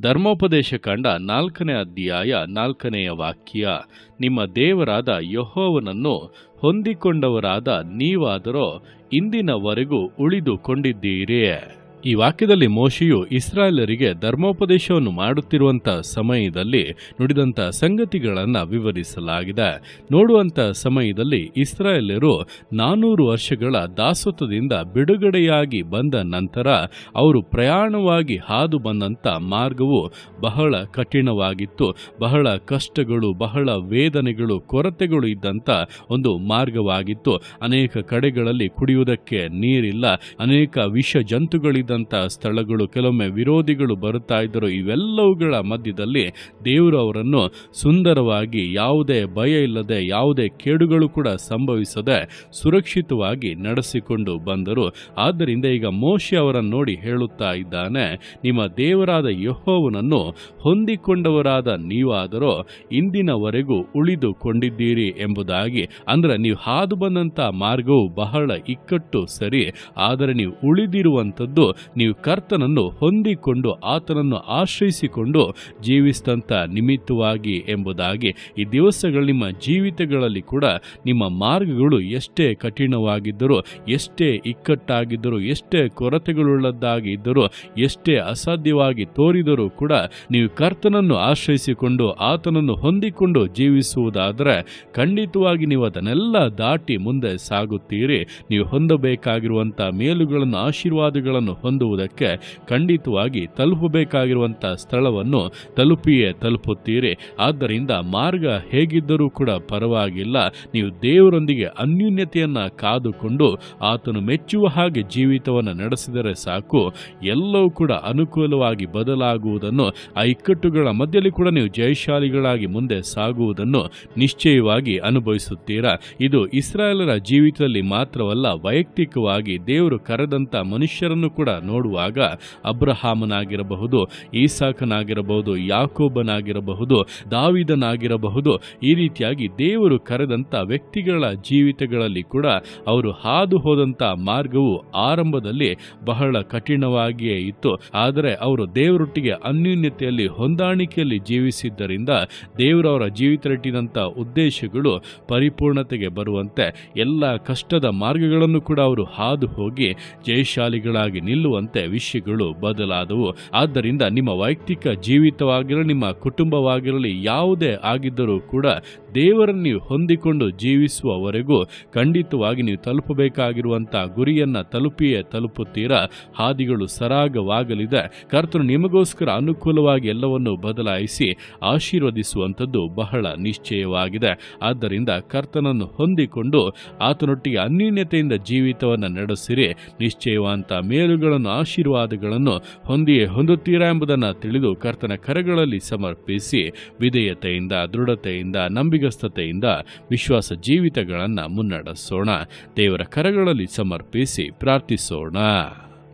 ಧರ್ಮೋಪದೇಶ ಕಂಡ ನಾಲ್ಕನೇ ಅಧ್ಯಾಯ ನಾಲ್ಕನೆಯ ವಾಕ್ಯ. ನಿಮ್ಮ ದೇವರಾದ ಯಹೋವನನ್ನು ಹೊಂದಿಕೊಂಡವರಾದ ನೀವಾದರೋ ಇಂದಿನವರೆಗೂ ಉಳಿದುಕೊಂಡಿದ್ದೀರಿ. ಈ ವಾಕ್ಯದಲ್ಲಿ ಮೋಶಿಯು ಇಸ್ರಾಯೇಲರಿಗೆ ಧರ್ಮೋಪದೇಶವನ್ನು ಮಾಡುತ್ತಿರುವಂಥ ಸಮಯದಲ್ಲಿ ನುಡಿದಂಥ ಸಂಗತಿಗಳನ್ನು ವಿವರಿಸಲಾಗಿದೆ. ನೋಡುವಂಥ ಸಮಯದಲ್ಲಿ ಇಸ್ರಾಯೇಲರು ನಾನೂರು ವರ್ಷಗಳ ದಾಸತ್ವದಿಂದ ಬಿಡುಗಡೆಯಾಗಿ ಬಂದ ನಂತರ ಅವರು ಪ್ರಯಾಣವಾಗಿ ಹಾದು ಬಂದಂಥ ಮಾರ್ಗವು ಬಹಳ ಕಠಿಣವಾಗಿತ್ತು. ಬಹಳ ಕಷ್ಟಗಳು, ಬಹಳ ವೇದನೆಗಳು, ಕೊರತೆಗಳು ಇದ್ದಂಥ ಒಂದು ಮಾರ್ಗವಾಗಿತ್ತು. ಅನೇಕ ಕಡೆಗಳಲ್ಲಿ ಕುಡಿಯುವುದಕ್ಕೆ ನೀರಿಲ್ಲ. ಅನೇಕ ವಿಷ ಜಂತುಗಳಿದ್ದಂಥ ಸ್ಥಳಗಳು, ಕೆಲವೊಮ್ಮೆ ವಿರೋಧಿಗಳು ಬರುತ್ತಾ ಇದ್ದರು ಇವೆಲ್ಲವುಗಳ ಮಧ್ಯದಲ್ಲಿ ದೇವರು ಅವರನ್ನು ಸುಂದರವಾಗಿ, ಯಾವುದೇ ಭಯ ಇಲ್ಲದೆ, ಯಾವುದೇ ಕೇಡುಗಳು ಕೂಡ ಸಂಭವಿಸದೆ ಸುರಕ್ಷಿತವಾಗಿ ನಡೆಸಿಕೊಂಡು ಬಂದರು. ಆದ್ದರಿಂದ ಈಗ ಮೋಶೆ ಅವರನ್ನು ನೋಡಿ ಹೇಳುತ್ತಾ ಇದ್ದಾನೆ, ನಿಮ್ಮ ದೇವರಾದ ಯಹೋವನನ್ನು ಹೊಂದಿಕೊಂಡವರಾದ ನೀವಾದರೂ, ಇಂದಿನವರೆಗೂ ಉಳಿದುಕೊಂಡಿದ್ದೀರಿ ಎಂಬುದಾಗಿ. ಅಂದ್ರೆ ನೀವು ಹಾದು ಬಂದಂಥ ಮಾರ್ಗವು ಬಹಳ ಇಕ್ಕಟ್ಟು ಸರಿ, ಆದರೆ ನೀವು ಉಳಿದಿರುವಂಥದ್ದು ನೀವು ಕರ್ತನನ್ನು ಹೊಂದಿಕೊಂಡು ಆತನನ್ನು ಆಶ್ರಯಿಸಿಕೊಂಡು ಜೀವಿಸಿದಂಥ ನಿಮಿತ್ತವಾಗಿ ಎಂಬುದಾಗಿ ಈ ದಿವಸಗಳು ನಿಮ್ಮ ಜೀವಿತಗಳಲ್ಲಿ ಕೂಡ ನಿಮ್ಮ ಮಾರ್ಗಗಳು ಎಷ್ಟೇ ಕಠಿಣವಾಗಿದ್ದರೂ, ಎಷ್ಟೇ ಇಕ್ಕಟ್ಟಾಗಿದ್ದರೂ, ಎಷ್ಟೇ ಕೊರತೆಗಳುಳ್ಳದ್ದಾಗಿ ಇದ್ದರೂ, ಎಷ್ಟೇ ಅಸಾಧ್ಯವಾಗಿ ತೋರಿದರೂ ಕೂಡ ನೀವು ಕರ್ತನನ್ನು ಆಶ್ರಯಿಸಿಕೊಂಡು ಆತನನ್ನು ಹೊಂದಿಕೊಂಡು ಜೀವಿಸುವುದಾದರೆ ಖಂಡಿತವಾಗಿ ನೀವು ಅದನ್ನೆಲ್ಲ ದಾಟಿ ಮುಂದೆ ಸಾಗುತ್ತೀರಿ. ನೀವು ಹೊಂದಬೇಕಾಗಿರುವಂಥ ಮೇಲುಗಳನ್ನು, ಆಶೀರ್ವಾದಗಳನ್ನು ಹೊಂದುವುದಕ್ಕೆ ಖಂಡಿತವಾಗಿ ತಲುಪಬೇಕಾಗಿರುವಂಥ ಸ್ಥಳವನ್ನು ತಲುಪಿಯೇ ತಲುಪುತ್ತೀರಿ. ಆದ್ದರಿಂದ ಮಾರ್ಗ ಹೇಗಿದ್ದರೂ ಕೂಡ ಪರವಾಗಿಲ್ಲ. ನೀವು ದೇವರೊಂದಿಗೆ ಅನ್ಯೂನ್ಯತೆಯನ್ನು ಕಾದುಕೊಂಡು ಆತನು ಮೆಚ್ಚುವ ಹಾಗೆ ಜೀವಿತವನ್ನು ನಡೆಸಿದರೆ ಸಾಕು. ಎಲ್ಲವೂ ಕೂಡ ಅನುಕೂಲವಾಗಿ ಬದಲಾಗುವುದನ್ನು ಆ ಇಕ್ಕಟ್ಟುಗಳ ಮಧ್ಯದಲ್ಲಿ ಕೂಡ ನೀವು ಜಯಶಾಲಿಗಳಾಗಿ ಮುಂದೆ ಸಾಗುವುದನ್ನು ನಿಶ್ಚಯವಾಗಿ ಅನುಭವಿಸುತ್ತೀರಾ? ಇದು ಇಸ್ರಾಯೇಲರ ಜೀವಿತದಲ್ಲಿ ಮಾತ್ರವಲ್ಲ, ವೈಯಕ್ತಿಕವಾಗಿ ದೇವರು ಕರೆದಂಥ ಮನುಷ್ಯರನ್ನು ಕೂಡ ನೋಡುವಾಗ ಅಬ್ರಹಾಮನಾಗಿರಬಹುದು, ಈಸಾಕನಾಗಿರಬಹುದು, ಯಾಕೋಬನಾಗಿರಬಹುದು, ದಾವಿದನಾಗಿರಬಹುದು. ಈ ರೀತಿಯಾಗಿ ದೇವರು ಕರೆದಂಥ ವ್ಯಕ್ತಿಗಳ ಜೀವಿತಗಳಲ್ಲಿ ಕೂಡ ಅವರು ಹಾದು ಹೋದಂಥ ಮಾರ್ಗವು ಆರಂಭದಲ್ಲಿ ಬಹಳ ಕಠಿಣವಾಗಿಯೇ ಇತ್ತು. ಆದರೆ ಅವರು ದೇವರೊಟ್ಟಿಗೆ ಅನ್ಯೂನ್ಯತೆಯಲ್ಲಿ, ಹೊಂದಾಣಿಕೆಯಲ್ಲಿ ಜೀವಿಸಿದ್ದರಿಂದ ದೇವರವರ ಜೀವಿತರಟ್ಟಿದಂಥ ಉದ್ದೇಶಗಳು ಪರಿಪೂರ್ಣತೆಗೆ ಬರುವಂತೆ, ಎಲ್ಲ ಕಷ್ಟದ ಮಾರ್ಗಗಳನ್ನು ಕೂಡ ಅವರು ಹಾದು ಹೋಗಿ ಜಯಶಾಲಿಗಳಾಗಿ ನಿಲ್ಲುವಂತೆ ವಿಷಯಗಳು ಬದಲಾದವು. ಆದ್ದರಿಂದ ನಿಮ್ಮ ವೈಯಕ್ತಿಕ ಜೀವಿತವಾಗಿರಲಿ, ನಿಮ್ಮ ಕುಟುಂಬವಾಗಿರಲಿ, ಯಾವುದೇ ಆಗಿದ್ದರೂ ಕೂಡ ದೇವರನ್ನು ಹೊಂದಿಕೊಂಡು ಜೀವಿಸುವವರೆಗೂ ಖಂಡಿತವಾಗಿ ನೀವು ತಲುಪಬೇಕಾಗಿರುವಂತಹ ಗುರಿಯನ್ನ ತಲುಪಿಯೇ ತಲುಪುತ್ತೀರಾ? ಹಾದಿಗಳು ಸರಾಗವಾಗಲಿದೆ. ಕರ್ತನು ನಿಮಗೋಸ್ಕರ ಅನುಕೂಲವಾಗಿ ಎಲ್ಲವನ್ನು ಬದಲಾಯಿಸಿ ಆಶೀರ್ವದಿಸುವಂಥದ್ದು ಬಹಳ ನಿಶ್ಚಯವಾಗಿದೆ. ಆದ್ದರಿಂದ ಕರ್ತನನ್ನು ಹೊಂದಿಕೊಂಡು ಆತನೊಟ್ಟಿಗೆ ಅನ್ಯೂನ್ಯತೆಯಿಂದ ಜೀವಿತವನ್ನು ನಡೆಸಿರಿ. ನಿಶ್ಚಯವಂತ ಮೇಲುಗಳನ್ನು ಆಶೀರ್ವಾದಗಳನ್ನು ಹೊಂದಿಯೇ ಹೊಂದುತ್ತೀರಾ ಎಂಬುದನ್ನು ತಿಳಿದು ಕರ್ತನ ಕರಗಳಲ್ಲಿ ಸಮರ್ಪಿಸಿ ವಿಧೇಯತೆಯಿಂದ, ದೃಢತೆಯಿಂದ, ನಂಬಿಗಸ್ತತೆಯಿಂದ ವಿಶ್ವಾಸ ಜೀವಿತಗಳನ್ನು ಮುನ್ನಡೆಸೋಣ. ದೇವರ ಕರಗಳಲ್ಲಿ ಸಮರ್ಪಿಸಿ ಪ್ರಾರ್ಥಿಸೋಣ.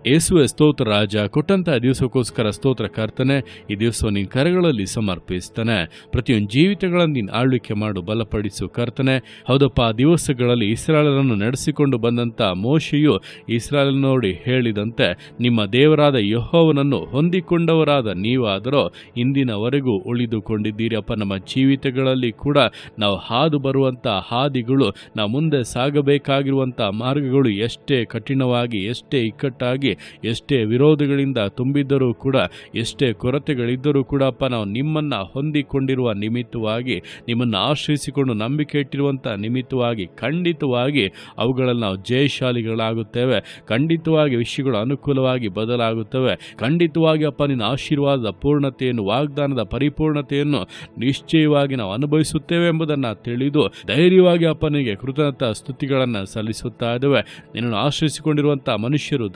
ಯೇಸುವೆ ಸ್ತೋತ್ರ, ರಾಜ ಕೊಟ್ಟಂತಹ ದಿವಸಕ್ಕೋಸ್ಕರ ಸ್ತೋತ್ರ ಕರ್ತನೆ, ಈ ದಿವಸ ನಿನ್ನ ಕರೆಗಳಲ್ಲಿ ಸಮರ್ಪಿಸ್ತಾನೆ. ಪ್ರತಿಯೊಂದು ಜೀವಿತಗಳನ್ನು ನೀನು ಆಳ್ವಿಕೆ ಮಾಡು, ಬಲಪಡಿಸು ಕರ್ತನೆ. ಹೌದಪ್ಪ, ಆ ದಿವಸಗಳಲ್ಲಿ ಇಸ್ರಾಯೇಲರನ್ನು ನಡೆಸಿಕೊಂಡು ಬಂದಂಥ ಮೋಶೆಯು ಇಸ್ರಾಲ್ ನೋಡಿ ಹೇಳಿದಂತೆ, ನಿಮ್ಮ ದೇವರಾದ ಯಹೋವನನ್ನು ಹೊಂದಿಕೊಂಡವರಾದ ನೀವಾದರೂ, ಇಂದಿನವರೆಗೂ ಉಳಿದುಕೊಂಡಿದ್ದೀರಿ. ಅಪ್ಪ, ನಮ್ಮ ಜೀವಿತಗಳಲ್ಲಿ ಕೂಡ ನಾವು ಹಾದು ಬರುವಂಥ ಹಾದಿಗಳು, ನಾವು ಮುಂದೆ ಸಾಗಬೇಕಾಗಿರುವಂಥ ಮಾರ್ಗಗಳು ಎಷ್ಟೇ ಕಠಿಣವಾಗಿ, ಎಷ್ಟೇ ಇಕ್ಕಟ್ಟಾಗಿ ಎಷ್ಟೇ ವಿರೋಧಗಳಿಂದ ತುಂಬಿದ್ದರೂ ಕೂಡ, ಎಷ್ಟೇ ಕೊರತೆಗಳಿದ್ದರೂ ಕೂಡ, ಅಪ್ಪ, ನಾವು ನಿಮ್ಮನ್ನು ಹೊಂದಿಕೊಂಡಿರುವ ನಿಮಿತ್ತವಾಗಿ, ನಿಮ್ಮನ್ನು ಆಶ್ರಯಿಸಿಕೊಂಡು ನಂಬಿಕೆ ಇಟ್ಟಿರುವಂಥ ನಿಮಿತ್ತವಾಗಿ, ಖಂಡಿತವಾಗಿ ಅವುಗಳಲ್ಲಿ ನಾವು ಜಯಶಾಲಿಗಳಾಗುತ್ತೇವೆ. ಖಂಡಿತವಾಗಿ ವಿಷಯಗಳು ಅನುಕೂಲವಾಗಿ ಬದಲಾಗುತ್ತವೆ. ಖಂಡಿತವಾಗಿ, ಅಪ್ಪ, ನಿನ್ನ ಆಶೀರ್ವಾದದ ಪೂರ್ಣತೆಯನ್ನು, ವಾಗ್ದಾನದ ಪರಿಪೂರ್ಣತೆಯನ್ನು ನಿಶ್ಚಯವಾಗಿ ನಾವು ಅನುಭವಿಸುತ್ತೇವೆ ಎಂಬುದನ್ನು ತಿಳಿದು, ಧೈರ್ಯವಾಗಿ ಅಪ್ಪನಿಗೆ ಕೃತಜ್ಞತಾ ಸ್ತುತಿಗಳನ್ನು ಸಲ್ಲಿಸುತ್ತಾ ಇದ್ದೇವೆ. ನಿನ್ನನ್ನು ಆಶ್ರಯಿಸಿಕೊಂಡಿರುವಂಥ ಮನುಷ್ಯರು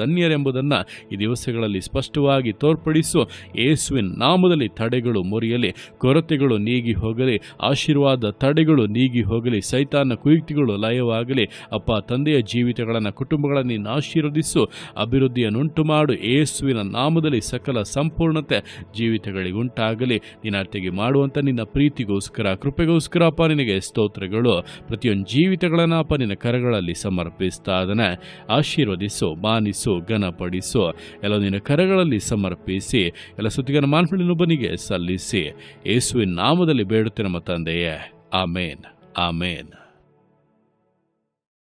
ಧನ್ಯರೆಂಬುದನ್ನು ಈ ದಿವಸಗಳಲ್ಲಿ ಸ್ಪಷ್ಟವಾಗಿ ತೋರ್ಪಡಿಸು. ಯೇಸುವಿನ ನಾಮದಲ್ಲಿ ತಡೆಗಳು ಮುರಿಯಲಿ, ಕೊರತೆಗಳು ನೀಗಿ ಹೋಗಲಿ, ಆಶೀರ್ವಾದ ತಡೆಗಳು ನೀಗಿ ಹೋಗಲಿ, ಸೈತಾನ ಕುಯುಕ್ತಿಗಳು ಲಯವಾಗಲಿ. ಅಪ್ಪ, ತಂದೆಯ ಜೀವಿತಗಳನ್ನು, ಕುಟುಂಬಗಳನ್ನು ನೀನು ಆಶೀರ್ವದಿಸು. ಅಭಿವೃದ್ಧಿಯನ್ನುಂಟು ಮಾಡು. ಯೇಸುವಿನ ನಾಮದಲ್ಲಿ ಸಕಲ ಸಂಪೂರ್ಣತೆ ಜೀವಿತಗಳಿಗೆ ಉಂಟಾಗಲಿ ನಿನ್ನ ಅರ್ಥಿಗೆ ಮಾಡುವಂಥ ನಿನ್ನ ಪ್ರೀತಿಗೋಸ್ಕರ, ಕೃಪೆಗೋಸ್ಕರ ಅಪ್ಪ, ನಿನಗೆ ಸ್ತೋತ್ರಗಳು. ಪ್ರತಿಯೊಂದು ಜೀವಿತಗಳನ್ನು ಅಪ್ಪ, ನಿನ್ನ ಕರಗಳಲ್ಲಿ ಸಮರ್ಪಿಸ್ತಾ ಅದನ್ನ ಆಶೀರ್ವದಿಸು, ಮಾನಿಸು ಘನ ಸಿದ್ಧಪಡಿಸು ಎಲ್ಲ ನಿನ್ನ ಕರೆಗಳಲ್ಲಿ ಸಮರ್ಪಿಸಿ, ಎಲ್ಲ ಸುದ್ದಿಗನ ಮಾನ್ಪಳಿನೊಬ್ಬನಿಗೆ ಸಲ್ಲಿಸಿ. ಯೇಸುವಿನ ನಾಮದಲ್ಲಿ ಬೇಡುತ್ತೆ ನಮ್ಮ ತಂದೆಯೇ. ಆಮೇನ್. ಆಮೇನ್.